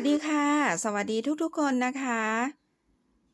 วัสดีค่ะ สวัสดีทุกๆคนนะคะ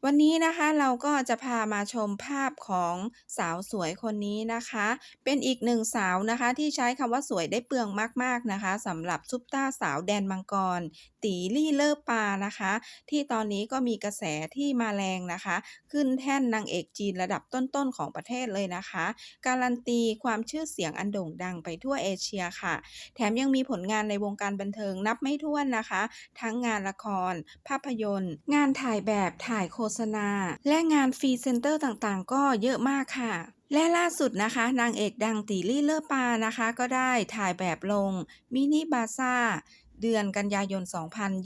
วันนี้นะคะเราก็จะพามาชมภาพของสาวสวยคนนี้นะคะ เป็นอีกหนึ่งสาวนะคะที่ใช้คำว่าสวยได้เปลืองมากๆนะคะสำหรับซุปตาสาวแดนมังกร ตีลี่เลิศปานะคะ ที่ตอนนี้ก็มีกระแสที่มาแรงนะคะ ขึ้นแท่นนางเอกจีนระดับต้นๆของประเทศเลยนะคะ การันตีความชื่อเสียงอันโด่งดังไปทั่วเอเชียค่ะ แถมยังมีผลงานในวงการบันเทิงนับไม่ถ้วนนะคะ ทั้งงานละคร ภาพยนตร์ งานถ่ายแบบถ่ายโฆษษณา และงานฟรีเซนเตอร์ต่างๆ ก็เยอะมากค่ะ และล่าสุดนะคะ นางเอกดังตีลี่เลอปานะคะ ก็ได้ถ่ายแบบลงมินิบาซ่าเดือนกันยายน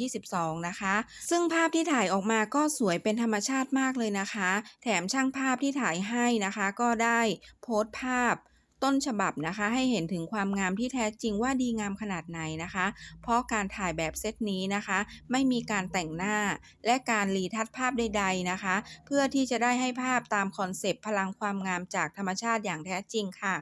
2022 นะคะ ซึ่งภาพที่ถ่ายออกมาก็สวยเป็นธรรมชาติมากเลยนะคะ แถมช่างภาพที่ถ่ายให้นะคะ ก็ได้โพสต์ภาพ ต้นฉบับนะคะ ให้เห็นถึงความงามที่แท้จริงว่าดีงามขนาดไหนนะคะ เพราะการถ่ายแบบเซตนี้นะคะ ไม่มีการแต่งหน้า และการรีทัชภาพใด ๆนะคะ เพื่อที่จะได้ให้ภาพตามคอนเซปต์พลังความงามจากธรรมชาติอย่างแท้จริงค่ะ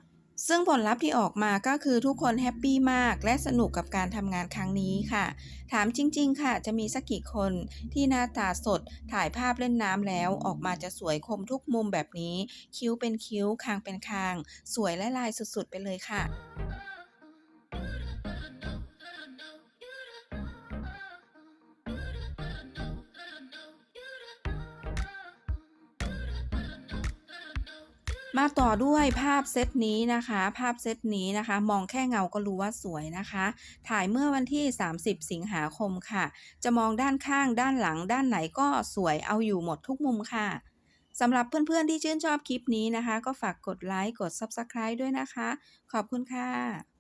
ซึ่งผลลัพธ์ที่ออกมาก็คือทุกคนแฮปปี้มาก และสนุกกับการทำงานครั้งนี้ค่ะ ถามจริง ๆ ค่ะ จะมีสักกี่คนที่หน้าตาสดถ่ายภาพเล่นน้ำแล้วออกมาจะสวยคมทุกมุมแบบนี้ คิ้วเป็นคิ้วคางเป็นคาง สวยและลายสุดๆ ไปเลยค่ะ มาต่อด้วยภาพเซตนี้นะคะ ภาพเซตนี้นะคะ มองแค่เงาก็รู้ว่าสวยนะคะ ถ่ายเมื่อวันที่ 30 สิงหาคมค่ะ จะมองด้านข้างด้านหลัง ด้านไหนก็สวยเอาอยู่หมดทุกมุมค่ะสำหรับเพื่อนๆที่ชื่นชอบคลิปนี้นะคะ ก็ฝากกดไลค์กด Subscribe ด้วยนะคะ ขอบคุณค่ะ